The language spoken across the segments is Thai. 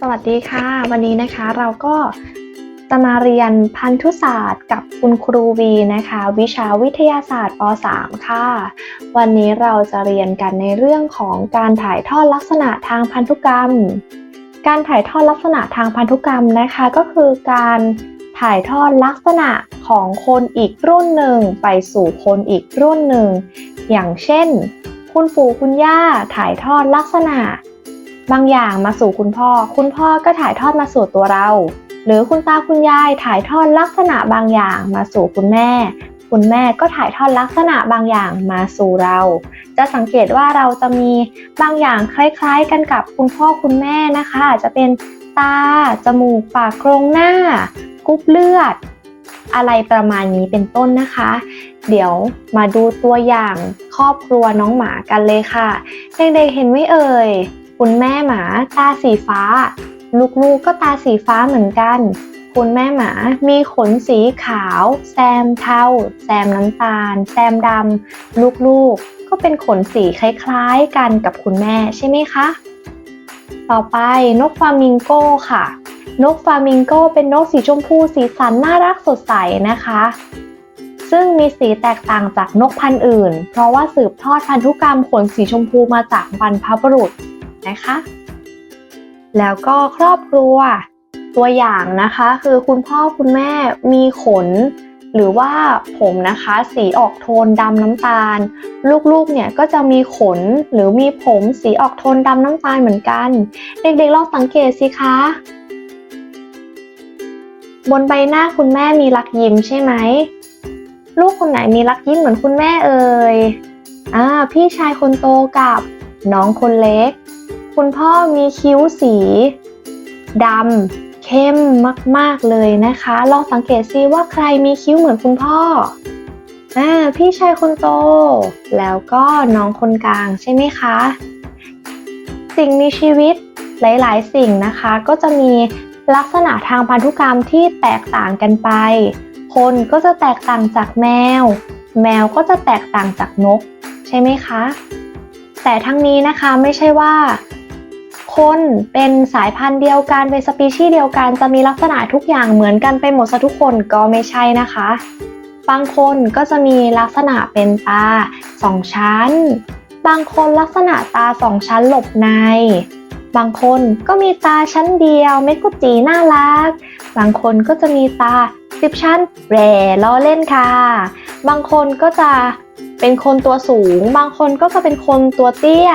สวัสดีค่ะ วันนี้นะคะเราก็จะมาเรียนพันธุศาสตร์กับคุณครูวีนะคะ วิชาวิทยาศาสตร์ป .3 ค่ะ วันนี้เราจะเรียนกันในเรื่องของการถ่ายทอดลักษณะทางพันธุกรรม การถ่ายทอดลักษณะทางพันธุกรรมนะคะ ก็คือการถ่ายทอดลักษณะของคนอีกรุ่นหนึ่งไปสู่คนอีกรุ่นหนึ่ง อย่างเช่น คุณปู่คุณย่าถ่ายทอดลักษณะ บางอย่างมาสู่คุณพ่อ คุณพ่อก็ถ่ายทอดมาสู่ตัวเรา หรือคุณตาคุณยายถ่ายทอดลักษณะบางอย่างมาสู่คุณแม่ คุณแม่ก็ถ่ายทอดลักษณะบางอย่างมาสู่เรา จะสังเกตว่าเราจะมีบางอย่างคล้ายๆ กันกับคุณพ่อคุณแม่นะคะ อาจจะเป็นตา จมูก ปากโครงหน้ากรุ๊ปเลือด อะไรประมาณนี้เป็นต้นนะคะ เดี๋ยวมาดูตัวอย่างครอบครัวน้องหมากันเลยค่ะ เด็กๆเห็นไหมเอ่ย คุณแม่หมาตาสีฟ้า ลูกๆก็ตาสีฟ้าเหมือนกัน คุณแม่หมามีขนสีขาว แซมเทาแซมน้ำตาล แซมดำลูกๆก็เป็นขนสีคล้ายๆกันกับคุณแม่ใช่ไหมคะ ต่อไปนกฟามิงโก้ค่ะ นกฟามิงโก้เป็นนกสีชมพูสีสันน่ารักสดใสนะคะ ซึ่งมีสีแตกต่างจากนกพันธุ์อื่น เพราะว่าสืบทอดพันธุกรรมขนสีชมพูมาจากบรรพบุรุษ นะคะ แล้วก็ครอบครัวตัวอย่างนะคะ คือคุณพ่อคุณแม่มีขน หรือว่าผมนะคะสีออกโทนดำน้ำตาล ลูกๆเนี่ยก็จะมีขนหรือมีผมสีออกโทนดำน้ำตาลเหมือนกัน เด็กๆลองสังเกตสิคะ บนใบหน้าคุณแม่มีรักยิ้มใช่ไหมลูกคนไหนมีรักยิ้มเหมือนคุณแม่เอ่ยอ่าพี่ชายคนโตกับน้องคนเล็ก คุณพ่อมีคิ้วสีดำเข้มมาก ๆ เลยนะคะ ลองสังเกตซิว่าใครมีคิ้วเหมือนคุณพ่ออ่าพี่ชายคนโต แล้วก็น้องคนกลางใช่ไหมคะ สิ่งมีชีวิตหลาย ๆ สิ่งนะคะ ก็จะมีลักษณะทางพันธุกรรมที่แตกต่างกันไป คนก็จะแตกต่างจากแมว แมวก็จะแตกต่างจากนก ใช่ไหมคะ แต่ทั้งนี้นะคะไม่ใช่ว่า คนเป็นสายพันธุ์เดียวกันเป็นสปีชีส์เดียวกันจะมีลักษณะทุกอย่างเหมือนกันไปหมดซะทุกคนก็ไม่ใช่นะคะ บางคนก็จะมีลักษณะเป็นตาสองชั้น บางคนลักษณะตาสองชั้นหลบใน บางคนก็มีตาชั้นเดียวเม็ดกุจีน่ารัก บางคนก็จะมีตาสิบชั้นแหร่ล้อเล่นค่ะ บางคนก็จะเป็นคนตัวสูง บางคนก็จะเป็นคนตัวเตี้ย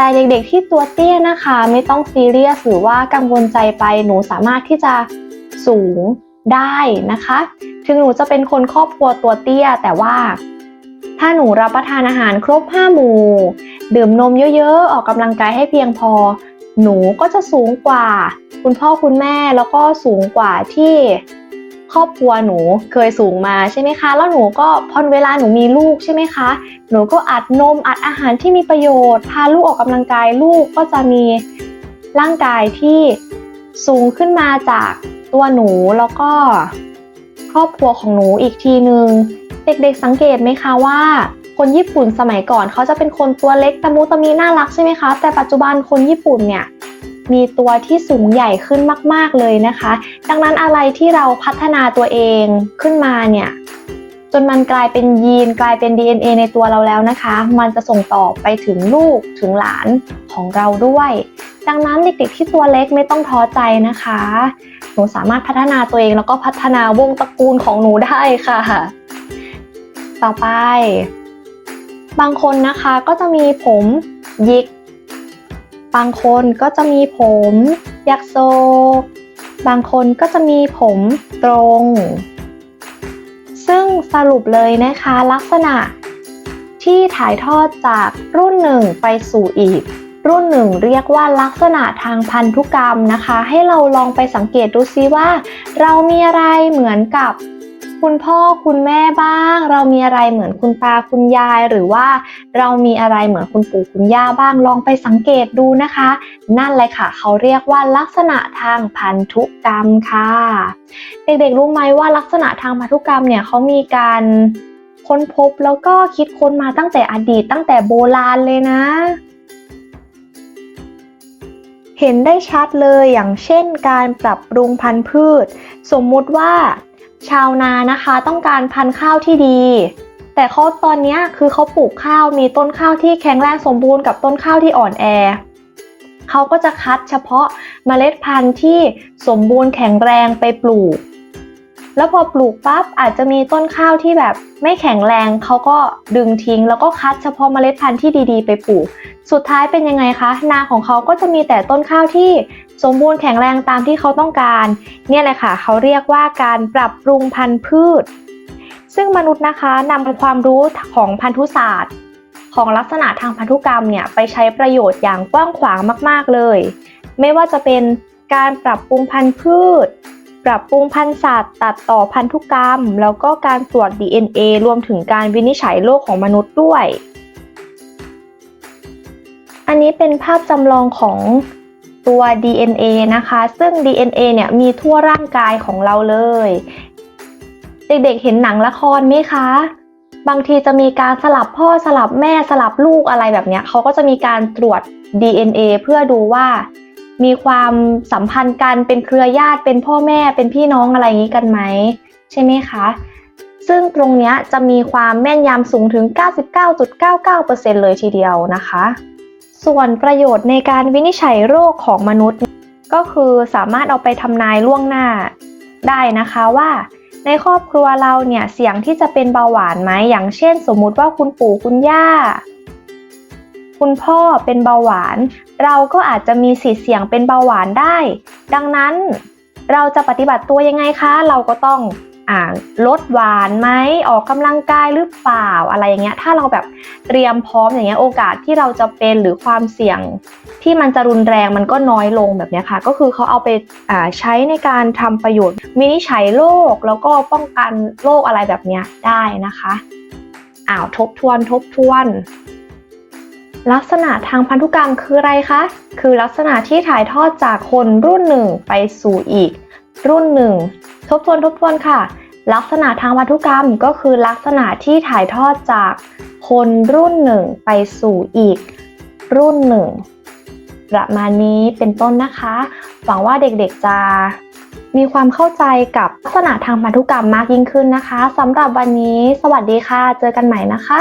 แต่เด็กๆที่ตัวเตี้ยนะคะ ไม่ต้องซีเรียสหรือว่ากังวลใจไปหนูสามารถที่จะสูงได้นะคะ ถึงหนูจะเป็นคนครอบครัวตัวเตี้ย แต่ว่า ถ้าหนูรับประทานอาหารครบ5หมู่ ดื่มนมเยอะๆ ออกกำลังกายให้เพียงพอ หนูก็จะสูงกว่า คุณพ่อคุณแม่แล้วก็สูงกว่าที่ ครอบครัวหนูเคยสูงมาใช่ไหมคะ แล้วหนูก็พอเวลาหนูมีลูกใช่ไหมคะ หนูก็อัดนมอัดอาหารที่มีประโยชน์ พาลูกออกกำลังกายลูกก็จะมีร่างกายที่สูงขึ้นมาจากตัวหนูแล้วก็ครอบครัวของหนูอีกทีหนึงเด็กๆสังเกตไหมคะว่า คนญี่ปุ่นสมัยก่อนเขาจะเป็นคนตัวเล็กตะมุตะมีน่ารักใช่ไหมคะ แต่ปัจจุบันคนญี่ปุ่นเนี่ย มีตัวที่สูงใหญ่ขึ้นมาก ๆเลยนะคะ ดังนั้นอะไรที่เราพัฒนาตัวเองขึ้นมาเนี่ยจนมันกลายเป็นยีนกลายเป็น DNA ในตัวเราแล้วนะคะ มันจะส่งต่อไปถึงลูกถึงหลานของเราด้วย ดังนั้นเด็กๆที่ตัวเล็กไม่ต้องท้อใจนะคะ หนูสามารถพัฒนาตัวเองแล้วก็พัฒนาวงตระกูลของหนูได้ค่ะ ต่อไป บางคนนะคะก็จะมีผมยิก บางคนก็จะมีผมยักโซ บางคนก็จะมีผมตรง ซึ่งสรุปเลยนะคะลักษณะ ที่ถ่ายทอดจากรุ่นหนึ่งไปสู่อีก รุ่นหนึ่งเรียกว่าลักษณะทางพันธุกรรมนะคะ ให้เราลองไปสังเกตดูซิว่า เรามีอะไรเหมือนกับ คุณพ่อคุณแม่บ้าง เรามีอะไรเหมือนคุณตาคุณยาย หรือว่าเรามีอะไรเหมือนคุณปู่คุณย่าบ้างลองไปสังเกตดูนะคะ นั่นเลยค่ะ เขาเรียกว่าลักษณะทางพันธุกรรมค่ะ เด็กๆรู้ไหมว่าลักษณะทางพันธุกรรมเนี่ยเขามีการค้นพบแล้วก็คิดค้นมาตั้งแต่อดีตตั้งแต่โบราณเลยนะ เห็นได้ชัดเลยอย่างเช่นการปรับปรุงพันธุ์พืช สมมุติว่า ชาวนานะคะต้องการพันธุ์ข้าวที่ดี แต่เขาตอนนี้คือเขาปลูกข้าวมีต้นข้าวที่แข็งแรงสมบูรณ์กับต้นข้าวที่อ่อนแอเขาก็จะคัดเฉพาะเมล็ดพันธุ์ที่สมบูรณ์แข็งแรงไปปลูก แล้วพอปลูกปั๊บอาจจะมีต้นข้าวที่แบบไม่แข็งแรงเขาก็ดึงทิ้ง แล้วก็คัดเฉพาะเมล็ดพันธุ์ที่ดีๆ ไปปลูก สุดท้ายเป็นยังไงคะ นาของเขาก็จะมีแต่ต้นข้าวที่ สมบูรณ์แข็งแรงตามที่เขาต้องการ เนี่ยแหละค่ะเขาเรียกว่าการปรับปรุงพันธุ์พืช ซึ่งมนุษย์นะคะนำความรู้ของพันธุศาสตร์ ของลักษณะทางพันธุกรรมเนี่ยไปใช้ประโยชน์อย่างกว้างขวางมาก ๆเลย ไม่ว่าจะเป็นการปรับปรุงพันธุ์พืช ปรับปรุงพันธุ์สัตว์ ตัดต่อพันธุกรรม แล้วก็การตรวจ DNA รวมถึงการวินิจฉัยโรคของมนุษย์ด้วย อันนี้เป็นภาพจำลองของ ตัว DNA นะคะ ซึ่ง DNA เนี่ยมีทั่วร่างกายของเราเลย เด็กๆเห็นหนังละครไหมคะ บางทีจะมีการสลับพ่อสลับแม่สลับลูกอะไรแบบเนี้ยเขาก็จะมีการตรวจ DNA เพื่อดูว่ามีความสัมพันธ์กันเป็นเครือญาติเป็นพ่อแม่เป็นพี่น้องอะไรอย่างนี้กันไหม ใช่ไหมคะ ซึ่งตรงเนี้ยจะมีความแม่นยำสูงถึง 99.99%เลยทีเดียวนะคะ ส่วนประโยชน์ในการวินิจฉัยโรคของมนุษย์ ก็คือสามารถเอาไปทำนายล่วงหน้า ได้นะคะว่า ในครอบครัวเราเนี่ยเสี่ยงที่จะเป็นเบาหวานไหมอย่างเช่น สมมุติว่าคุณปู่คุณย่า คุณพ่อเป็นเบาหวาน เราก็อาจจะมีสิทธิ์เสี่ยงเป็นเบาหวานได้ ดังนั้นเราจะปฏิบัติตัวยังไงคะ เราก็ต้อง ลดหวานไหมออกกำลังกายหรือเปล่าอะไรอย่างเงี้ยถ้าเราแบบเตรียมพร้อมอย่างเงี้ยโอกาสที่เราจะเป็นหรือความเสี่ยงที่มันจะรุนแรงมันก็น้อยลงแบบเนี้ยค่ะ ก็คือเขาเอาไปาใช้ในการทำประโยชน์วินิจฉัยโรคแล้วก็ป้องกันโรคอะไรแบบเนี้ยได้นะคะอ้าวทบทวนทบทวน ลักษณะทางพันธุกรรมคืออะไรคะ คือลักษณะที่ถ่ายทอดจากคนรุ่นหนึ่งไปสู่อีก รุ่นหนึ่ง ทบทวนทบทวนค่ะ ลักษณะทางพันธุกรรมก็คือลักษณะที่ถ่ายทอดจากคนรุ่นหนึ่งไปสู่อีกรุ่นหนึ่งประมาณนี้เป็นต้นนะคะ หวังว่าเด็กๆจะมีความเข้าใจกับลักษณะทางพันธุกรรมมากยิ่งขึ้นนะคะสำหรับวันนี้ สวัสดีค่ะ เจอกันใหม่นะคะ